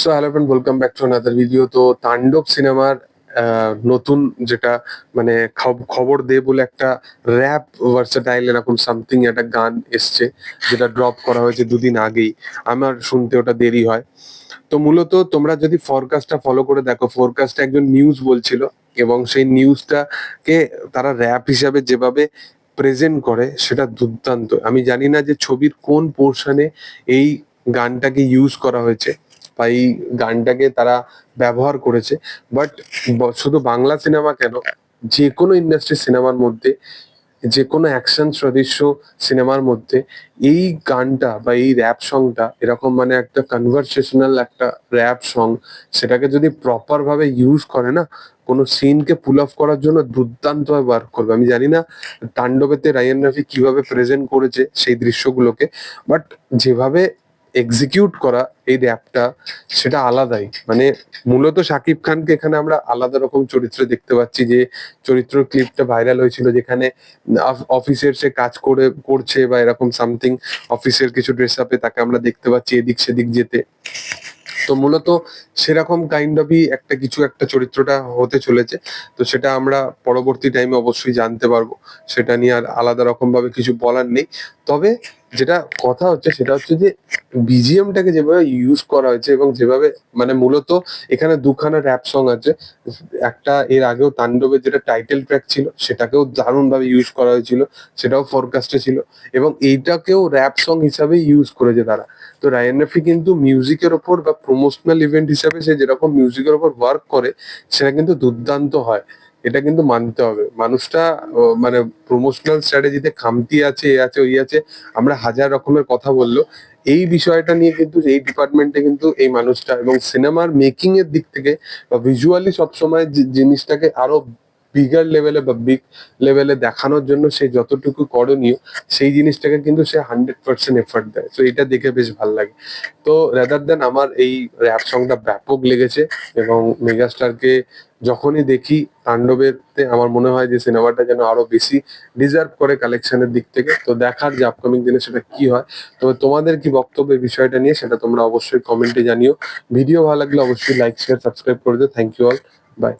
So hello friend welcome back to another video তো তাণ্ডব সিনেমার নতুন যেটা মানে খব- খবর দে বলে একটা র্যাপ ভার্সাটাইল এরকম সামথিং একটা গান এসছে, যেটা ড্রপ করা হয়েছে দুদিন আগেই। আমার শুনতে ওটা দেরি হয়। তো মূলত তোমরা যদি ফরকাস্টটা ফলো করে দেখো ফরকাস্টে একজন নিউজ বলছিল, এবং সেই নিউজটাকে তারা র্যাপ হিসাবে যেভাবে প্রেজেন্ট করে, সেটা দুর্দান্ত। আমি জানি না যে ছবির কোন পোর্শনে এই গানটাকে ইউজ করা হয়েছে। বা এই গানটাকে তারা ব্যবহার করেছে। বাট শুধু বাংলা সিনেমা কেন যে কোনো ইন্ডাস্ট্রি সিনেমার মধ্যে যে কোনো অ্যাকশন সদৃশ্য সিনেমার মধ্যে, এই গানটা বা এই র্যাপ সংটা এরকম মানে একটা কনভারসেশনাল একটা র্যাপ সং সেটাকে যদি প্রপার ভাবে ইউজ করে না, কোনো সিনকে পুল অফ করার জন্য দুর্দান্ত ওয়ার্ক করবে। আমি জানি না তাণ্ডবেতে রায়ান রাফি কীভাবে প্রেজেন্ট করেছে সেই দৃশ্যগুলোকে বাট যেভাবে এক্সিকিউট করা এই র্যাপটা সেটা আলাদাই। মানে মূলত শাকিব খানকে এখানে আমরা আলাদা রকম চরিত্রে দেখতে পাচ্ছি যে চরিত্র ক্লিপটা ভাইরাল হয়েছিল যেখানে অফিসের সে কাজ করে, করছে বা এরকম সামথিং অফিসের কিছু ড্রেস আপে তাকে আমরা দেখতে পাচ্ছি এদিক সেদিক যেতে। তো মূলত সেরকম কাইন্ড অফই একটা কিছু একটা চরিত্রটা হতে চলেছে। তো সেটা আমরা পরবর্তী টাইমে অবশ্যই জানতে পারব। সেটা নিয়ে আর আলাদা রকম ভাবে কিছু বলার নেই। তবে যেটা কথা হচ্ছে সেটা হচ্ছে যে বিজিএমটাকে যেভাবে ইউজ করা হয়েছে এবং যেভাবে মানে মূলত এখানে দুখানা র্যাপ সং আছে, একটা এর আগেও তাণ্ডবের যেটা টাইটেল ট্র্যাক ছিল সেটাকেও দারুণ ভাবে ইউজ করা হয়েছিল, সেটাও ফরকাস্টে ছিল এবং এইটাকেও র্যাপ সং হিসাবে ইউজ করেছে তারা। তো রায়ান রাফি কিন্তু মিউজিকের ওপর বা প্রমোশনাল ইভেন্ট হিসাবে সে যেরকম মিউজিকের ওপর ওয়ার্ক করে, সেটা কিন্তু দুর্দান্ত হয়। এটা কিন্তু মানতে হবে। মানুষটা মানে প্রমোশনাল স্ট্র্যাটেজিতে খামতি আছে, এ আছে, ওই আছে, আমরা হাজার রকমের কথা বলল এই বিষয়টা নিয়ে কিন্তু, এই ডিপার্টমেন্টে কিন্তু এই মানুষটা এবং সিনেমার মেকিং এর দিক থেকে বা ভিজুয়ালি সবসময় জিনিসটাকে আরও বিগার লেভেলে বা বিগ লেভেলে দেখানোর জন্য সে যতটুকু করণীয়, সেই জিনিসটাকে কিন্তু সে হান্ড্রেড পার্সেন্ট এফার্ট দেয়। তো এটা দেখে বেশ ভালো লাগে। তো রাদার দেন আমার এই র্যাপ সংটা ব্যাপক লেগেছে এবং মেগাস্টারকে যখনই দেখি তাণ্ডবেতে আমার মনে হয় যে সিনেমাটা যেন আরও বেশি ডিজার্ভ করে কালেকশনের দিক থেকে, তো দেখার যে আপকামিং দিনে সেটা কি হয়? তবে তোমাদের কি বক্তব্য বিষয়টা নিয়ে সেটা তোমরা অবশ্যই কমেন্টে জানিও। ভিডিও ভালো লাগলে অবশ্যই লাইক শেয়ার সাবস্ক্রাইব করে দিও। Thank you all by